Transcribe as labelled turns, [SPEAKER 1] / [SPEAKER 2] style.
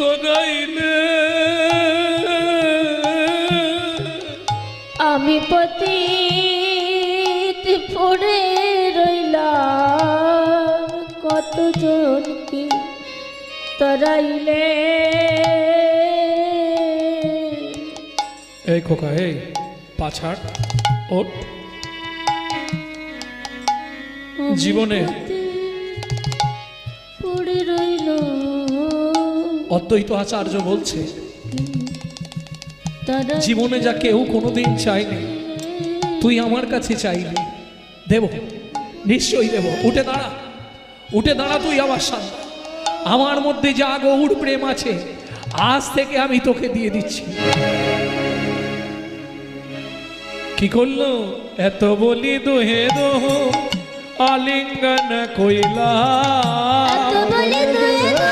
[SPEAKER 1] তোরাইলে
[SPEAKER 2] আমি পতিত পড়ে রইলাম কতজনকে তরাইলে?
[SPEAKER 1] এই খোকা এই পাছাড় ওট জীবনে
[SPEAKER 2] পড়ে রইল
[SPEAKER 1] অদ্বৈত আচার্য বলছে জীবনে যা কেউ কোনোদিন চাইনি তুই আমার কাছে চাইলি দেব নিশ্চয়ই দেব। উঠে দাঁড়া উঠে দাঁড়া তুই আমার সামনে। আমার মধ্যে যা গৌর প্রেম আছে আজ থেকে আমি তোকে দিয়ে দিচ্ছি। কি করল? এত বলি দোহে দোহ আলিঙ্গন কইলা